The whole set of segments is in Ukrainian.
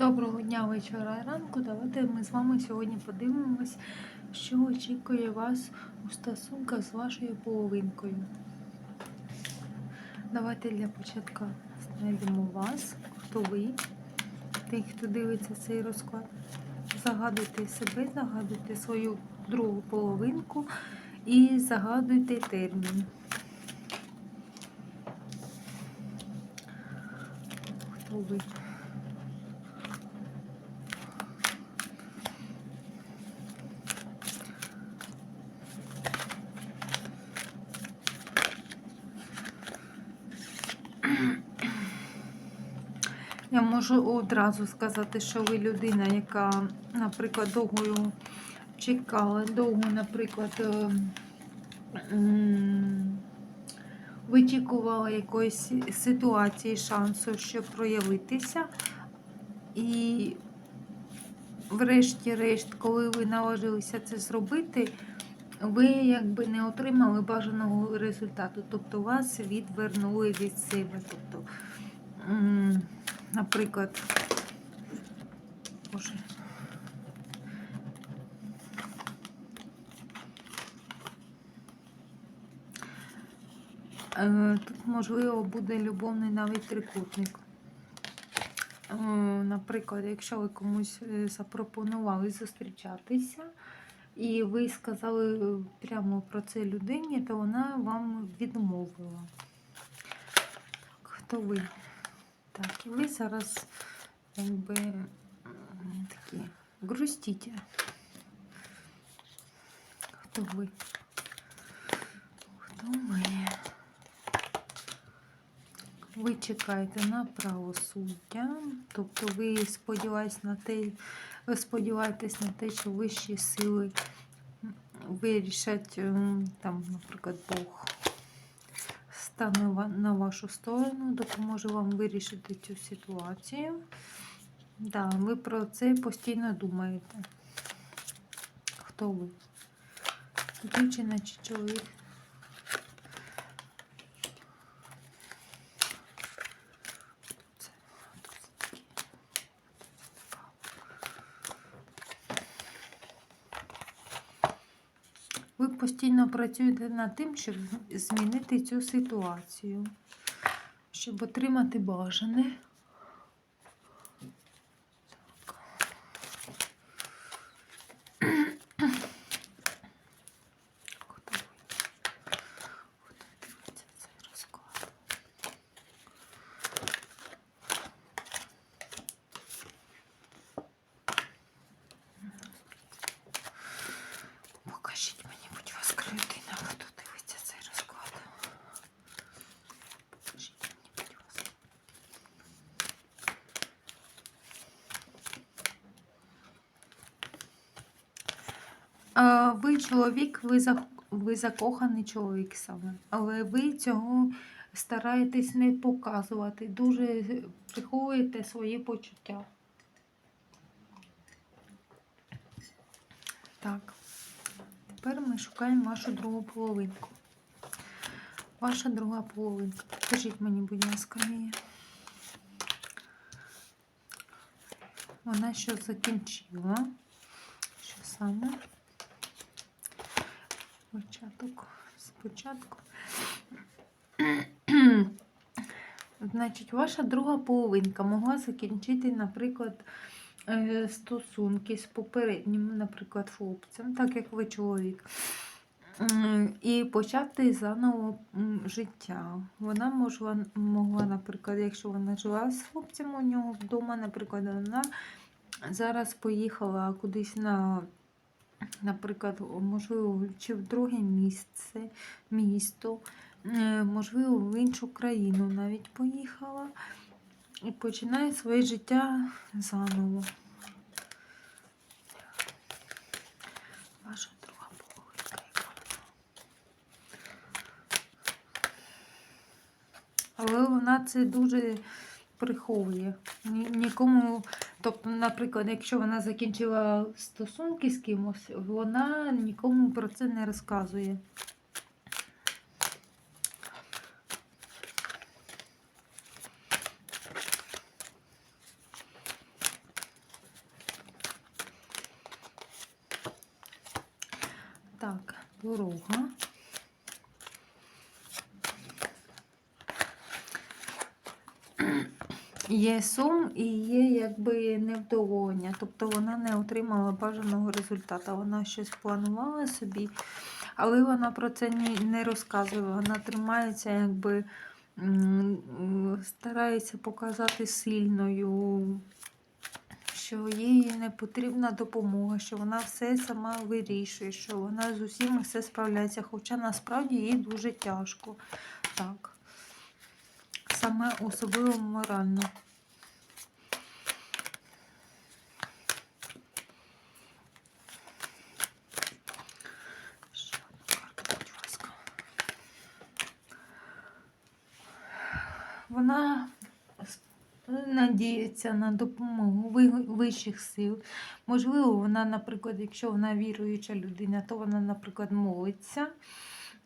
Доброго дня, вечора і ранку. Давайте ми з вами сьогодні подивимось, що очікує вас у стосунках з вашою половинкою. Давайте для початку знайдемо вас, хто ви, тих, хто дивиться цей розклад. Загадуйте себе, загадуйте свою другу половинку і загадуйте термін. Хто ви? Я можу одразу сказати, що ви людина, яка, наприклад, довго чекала, довго, наприклад, е, вичікувала якоїсь ситуації, шансу, щоб проявитися. І врешті-решт, коли ви наважилися це зробити, ви якби не отримали бажаного результату. Тобто вас відвернули від себе. Тобто, наприклад, Боже. Е, Тут, можливо, буде любовний навіть трикутник. Е, Наприклад, якщо ви комусь е, запропонували зустрічатися, і ви сказали прямо про це людині, то вона вам відмовила. Так, хто ви? Так, і ви зараз якби такі грустите. Хто ви? Хто ви? Ви чекаєте на правосуддя, тобто ви сподіваєтесь на те, сподіваєтесь на те, що вищі сили вирішать, там, наприклад, Бог стане ва- на вашу сторону, допоможе вам вирішити цю ситуацію. Да, ви про це постійно думаєте. Хто ви? Дівчина чи чоловік? Це, хто це таке? Ви постійно працюєте над тим, щоб змінити цю ситуацію, щоб отримати бажане. Так. Хто ви? Хто дивиться цей розклад? Покажіть мені, будь ласка, людина, хто дивиться цей розклад. Покажіть мені, будь ласка. А, Ви чоловік, ви, за, ви закоханий чоловік саме, але ви цього стараєтесь не показувати, дуже приховуєте свої почуття. Так, тепер ми шукаємо вашу другу половинку. Ваша друга половинка. Покажіть мені, будь ласка, її. Вона що закінчила? Що саме? Початок. Спочатку. Значить, ваша друга половинка могла закінчити, наприклад, е, стосунки з попереднім, наприклад, хлопцем, так як ви чоловік. І почати заново життя. Вона могла, могла, наприклад, якщо вона жила з хлопцем у нього вдома, наприклад, вона зараз поїхала кудись на, наприклад, можливо, чи в друге місце, місто, е, можливо, в іншу країну навіть поїхала і починає своє життя заново. Ваша друга половинка? Але вона це дуже приховує. Нікому, Тобто, наприклад, якщо вона закінчила стосунки з кимось, вона нікому про це не розказує. Так, дорога. Є сум і є якби невдоволення. Тобто вона не отримала бажаного результату. Вона щось планувала собі, але вона про це не розказує. Вона тримається, якби старається показати сильною, що їй не потрібна допомога, що вона все сама вирішує, що вона з усім все справляється, хоча насправді їй дуже тяжко. Так. Саме особливо морально. Вона надіється на допомогу вищих сил. Можливо, вона, наприклад, якщо вона віруюча людина, то вона, наприклад, молиться.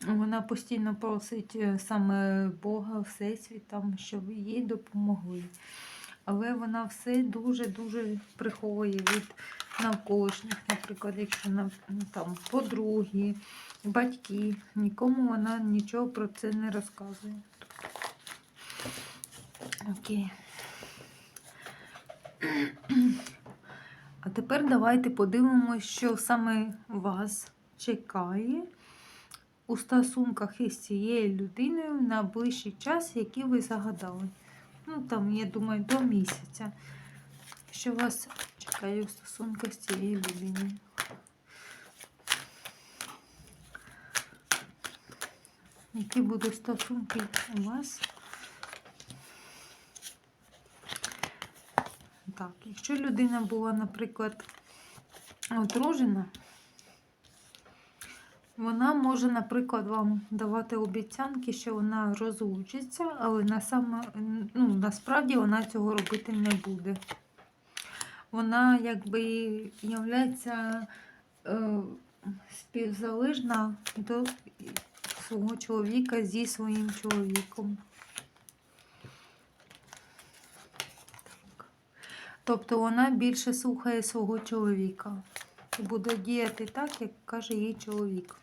Вона постійно просить е, саме Бога, Всесвіт, там, щоб їй допомогли. Але вона все дуже-дуже приховує від навколишніх, наприклад, якщо там, подруги, батьки. Нікому вона нічого про це не розказує. Окей. А тепер давайте подивимося, що саме вас чекає у стосунках із цією людиною на ближчий час, який ви загадали. Ну, там, я думаю, до місяця. Що вас чекає у стосунках з цією людиною. Які будуть стосунки у вас? Так, якщо людина була, наприклад, одружена, вона може, наприклад, вам давати обіцянки, що вона розлучиться, але на саме, ну, насправді вона цього робити не буде. Вона якби являється е, співзалежна до свого чоловіка зі своїм чоловіком. Так. Тобто вона більше слухає свого чоловіка буде діяти так, як каже їй чоловік.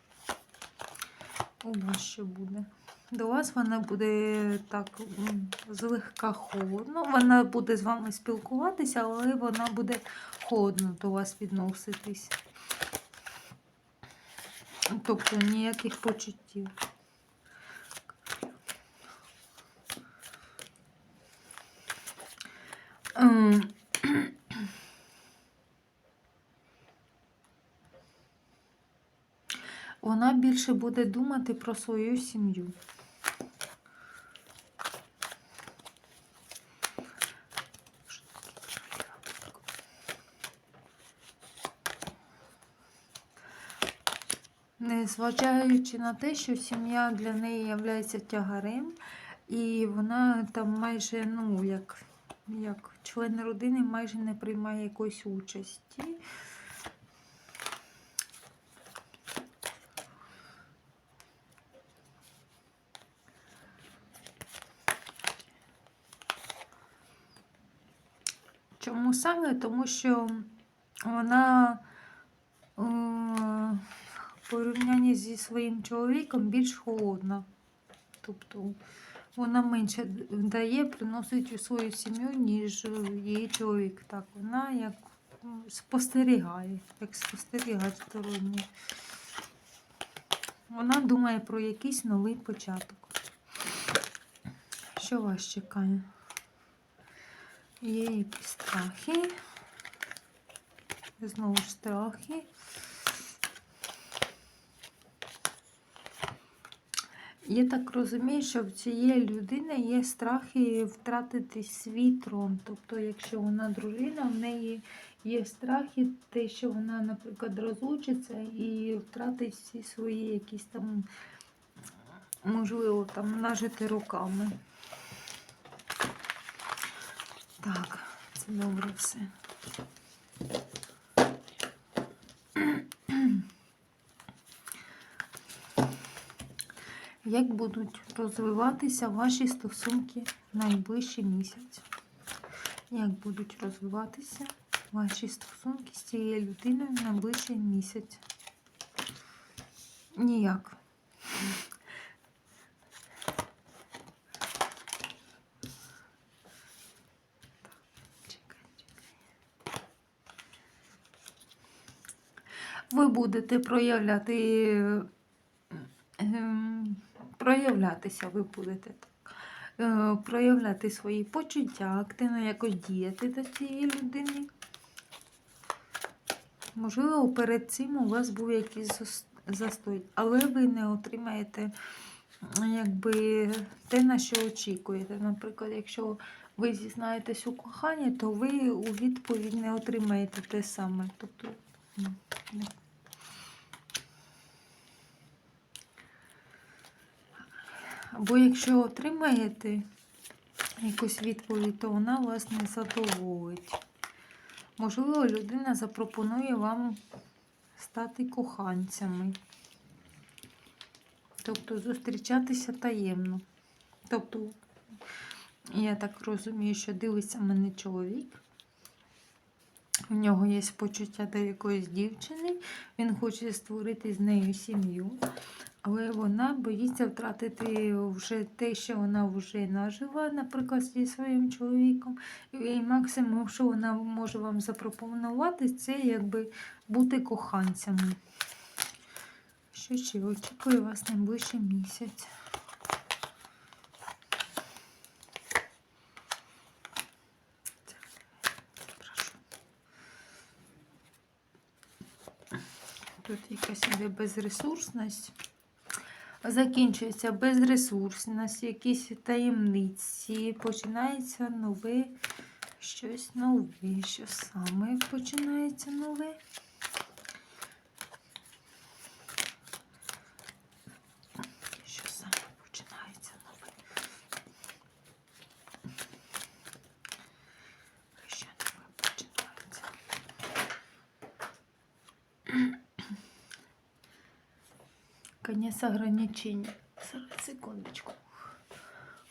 Що буде? До вас вона буде так злегка холодно. Вона буде з вами спілкуватися, але вона буде холодно до вас відноситись. Тобто ніяких почуттів. Ем, Вона більше буде думати про свою сім'ю. Незважаючи на те, що сім'я для неї є тягарем, і вона там майже, ну, як, як член родини, майже не приймає якоїсь участі. Чому саме? Тому що вона е, в порівнянні зі своїм чоловіком більш холодна. Тобто вона менше дає, приносить у свою сім'ю, ніж її чоловік. Так, вона як спостерігає, як спостерігає сторонній. Вона думає про якийсь новий початок. Що вас чекає? Є якісь страхи. Знову ж страхи. Я так розумію, що в цієї людини є страхи втратити свій трон. Тобто, якщо вона дружина, в неї є страхи, те, що вона, наприклад, розлучиться і втратить всі свої якісь там, можливо, там нажити руками. Так, це добре все. Як будуть розвиватися ваші стосунки найближчий місяць? Як будуть розвиватися ваші стосунки з цією людиною найближчий місяць? Ніяк. Ви будете проявляти, ем, проявлятися, ви будете так. Е, Проявляти свої почуття, активно якось діяти до цієї людини. Можливо, перед цим у вас був якийсь застой, але ви не отримаєте якби, те, на що очікуєте. Наприклад, якщо ви зізнаєтесь у коханні, то ви у відповідь не отримаєте те саме. Тобто, або якщо отримаєте якусь відповідь, то вона вас не задоволить. Можливо, людина запропонує вам стати коханцями. Тобто зустрічатися таємно. Тобто, я так розумію, що дивиться мене чоловік. У нього є почуття до якоїсь дівчини, він хоче створити з нею сім'ю, вона боїться втратити вже те, що вона вже нажила, наприклад, зі своїм чоловіком. І максимум, що вона може вам запропонувати, це якби бути коханцями. Що ще очікує вас найближчий місяць? Тут якась іде безресурсність. Закінчується безресурсність, якісь таємниці, починається нове, щось нове. Що саме починається нове? Що саме починається нове? Що нове починається? Конец ограничений. Зараз, секундочку.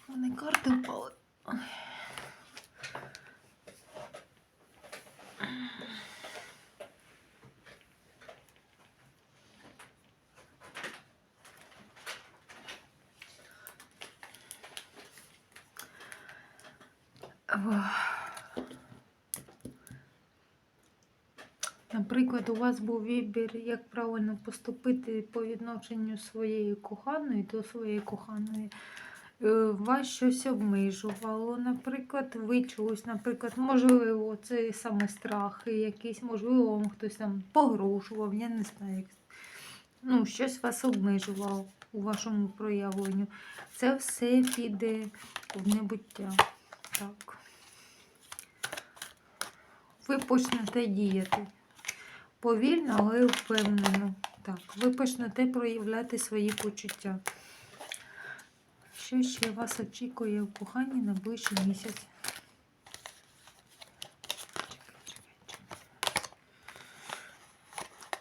У мене карти впали. Наприклад, у вас був вибір, як правильно поступити по відношенню своєї коханої до своєї коханої. Е, Вас щось обмежувало, наприклад, ви чогось, наприклад, можливо, це саме страхи якісь, можливо, вам хтось там погрожував, я не знаю, як. Ну, щось вас обмежувало у вашому проявленню. Це все піде в небуття. Так. Ви почнете діяти. Повільно, але впевнено. Так, ви почнете проявляти свої почуття. Що ще вас очікує в коханні на ближчий місяць?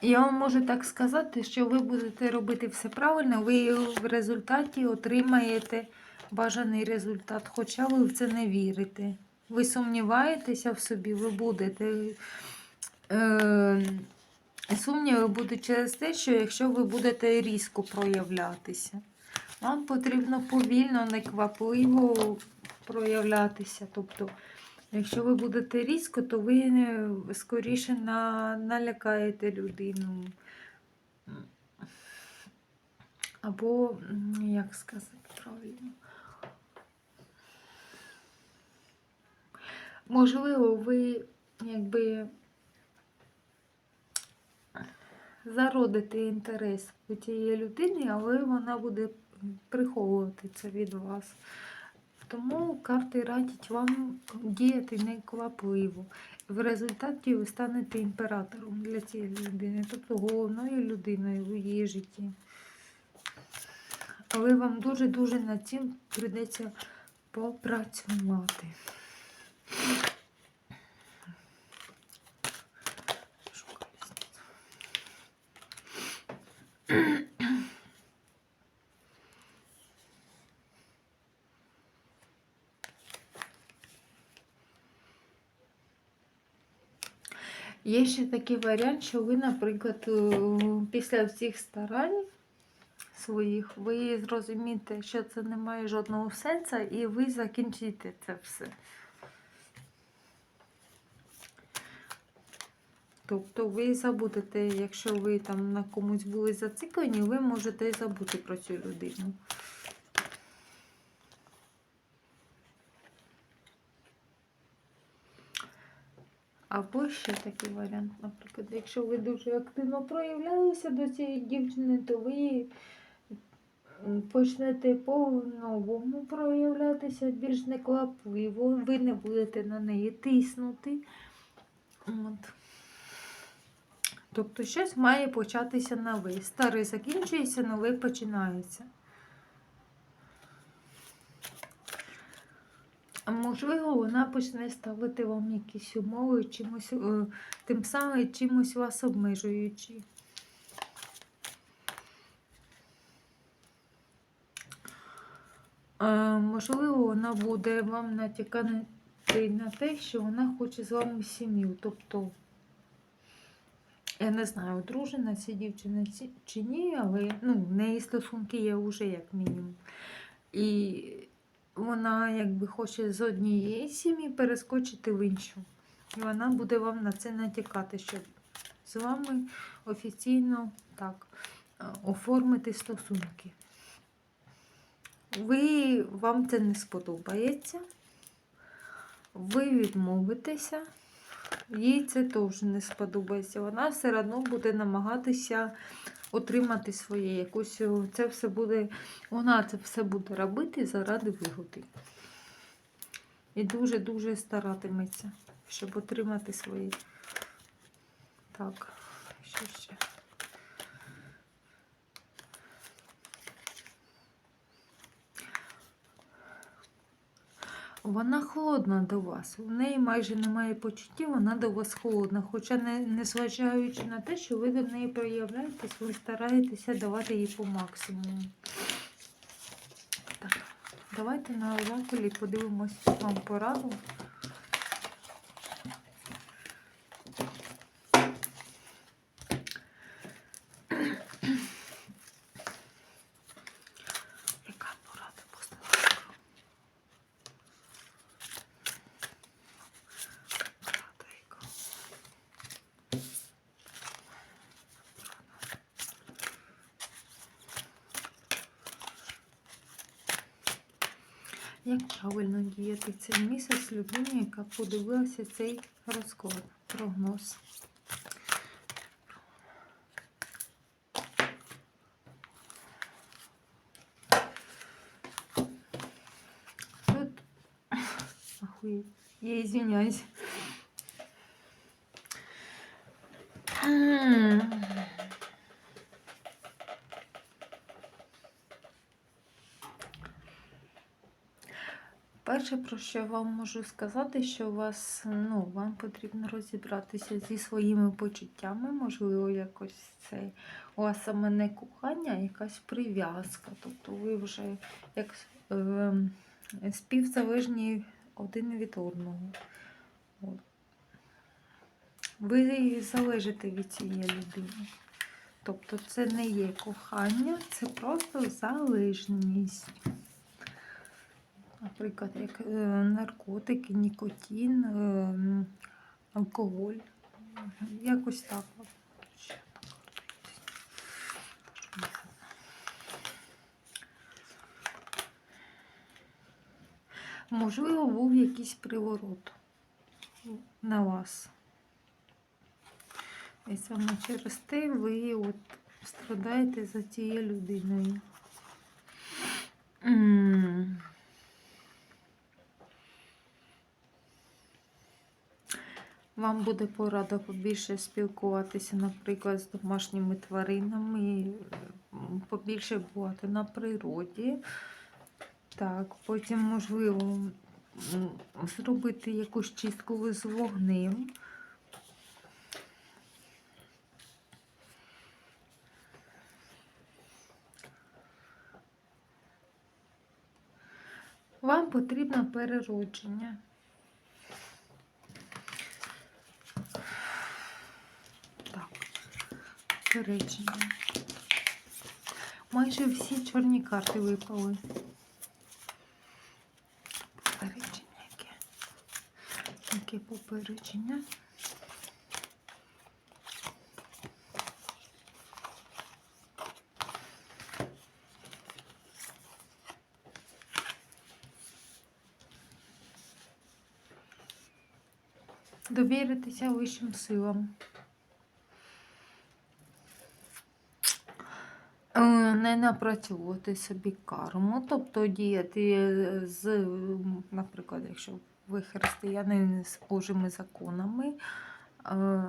Я вам можу так сказати, що ви будете робити все правильно, ви в результаті отримаєте бажаний результат, хоча ви в це не вірите. Ви сумніваєтеся в собі, ви будете. Е, Сумніви будуть через те, що якщо ви будете різко проявлятися, вам потрібно повільно, неквапливо проявлятися. Тобто, якщо ви будете різко, то ви скоріше на, налякаєте людину. Або, як сказати правильно, можливо, ви якби зародите інтерес у тієї людини, але вона буде приховувати це від вас. Тому карти радять вам діяти неквапливо. В результаті ви станете імператором для цієї людини, тобто головною людиною в її житті. Але вам дуже-дуже над цим прийдеться попрацювати. Є ще такий варіант, що ви, наприклад, е, після всіх старань своїх, ви зрозумієте, що це не має жодного сенсу, і ви закінчите це все. Тобто ви забудете, якщо ви там на комусь були зациклені, ви можете забути про цю людину. Або ще такий варіант, наприклад, якщо ви дуже активно проявлялися до цієї дівчини, то ви почнете по-новому проявлятися більш неквапливо, ви не будете на неї тиснути. От. Тобто щось має початися нове. Старе закінчується, нове починається. Можливо, вона почне ставити вам якісь умови, чимось, е, тим самим чимось вас обмежуючи. Можливо, вона буде вам натякати на те, що вона хоче з вами сім'ю. Тобто, я не знаю, одружена ця дівчина чи ні, але ну, в неї стосунки є вже як мінімум. І вона якби хоче з однієї сім'ї перескочити в іншу. І вона буде вам на це натякати, щоб з вами офіційно так оформити стосунки. Ви, вам це не сподобається, ви відмовитеся, їй це теж не сподобається. Вона все одно буде намагатися отримати своє якусь. Це все буде, вона це все буде робити заради вигоди. І дуже-дуже старатиметься, щоб отримати свої. Так, що ще? Вона холодна до вас. У неї майже немає почуттів, вона до вас холодна. Хоча не, не зважаючи на те, що ви до неї проявляєтесь, ви стараєтеся давати їй по максимуму. Так, давайте на оракулі подивимось вам пораду. Як правильно діяти цей місяць людині, яка подивилася цей розклад, прогноз? Тут... Охуеть. Я извиняюсь. Перше, про що я вам можу сказати, що вас, ну, вам потрібно розібратися зі своїми почуттями, можливо, якось це у вас саме не кохання, а якась прив'язка. Тобто ви вже як е, співзалежні один від одного. От. Ви залежите від цієї людини. Тобто це не є кохання, це просто залежність. Наприклад, як е, наркотики, нікотин, е, алкоголь. Якось так. Можливо, був якийсь приворот на вас. І саме через те ви от страдаєте за цією людиною. Вам буде порада побільше спілкуватися, наприклад, з домашніми тваринами, побільше бувати на природі. Так, потім, можливо, зробити якусь чистку з вогнем. Вам потрібно переродження. Так. Майже всі чорні карти випали. Попередження яке? Яке попередження? Довіритися вищим силам. Е, Не напрацьовувати собі карму, тобто діяти е, з, наприклад, якщо ви християнин з Божими законами, е,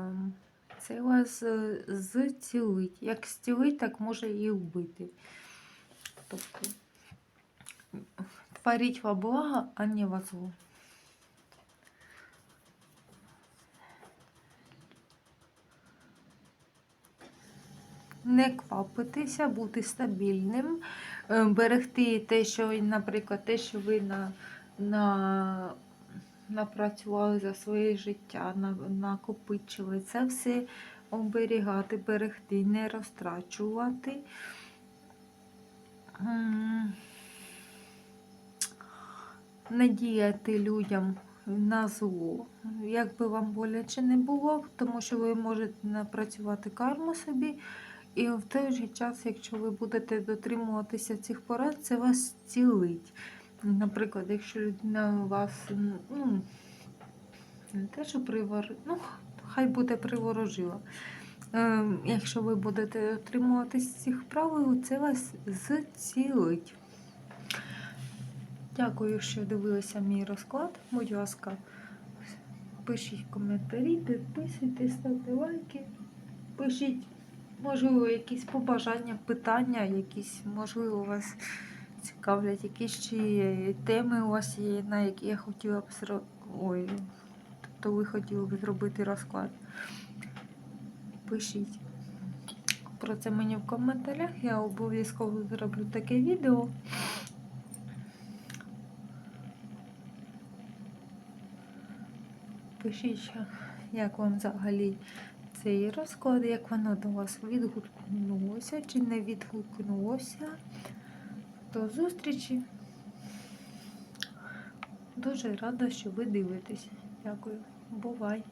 це вас е, зцілить. Як зцілить, так може і вбити. Тобто творіть во благо, а не во зло. Не квапитися, бути стабільним, е, берегти те, що, наприклад, те, що ви на, на, напрацювали за своє життя, на, накопичили. Це все оберігати, берегти, не розтрачувати. Не діяти людям на зло, як би вам боляче не було, тому що ви можете напрацювати карму собі. І в той же час, якщо ви будете дотримуватися цих порад, це вас цілить. Наприклад, якщо людина вас ну, не те, що привор... ну, хай буде приворожила. Е, якщо ви будете дотримуватися цих правил, це вас зцілить. Дякую, що дивилися мій розклад. Будь ласка, пишіть коментарі, підписуйтесь, ставте лайки, пишіть. Можливо, якісь побажання, питання, якісь, можливо, вас цікавлять якісь чи теми у вас є, на які я хотіла б зро... Ой, тобто ви хотіли б зробити розклад. Пишіть про це мені в коментарях. Я обов'язково зроблю таке відео. Пишіть, як вам взагалі цей розклад, як воно до вас відгукнулося чи не відгукнулося. До зустрічі. Дуже рада, що ви дивитесь. Дякую. Бувай!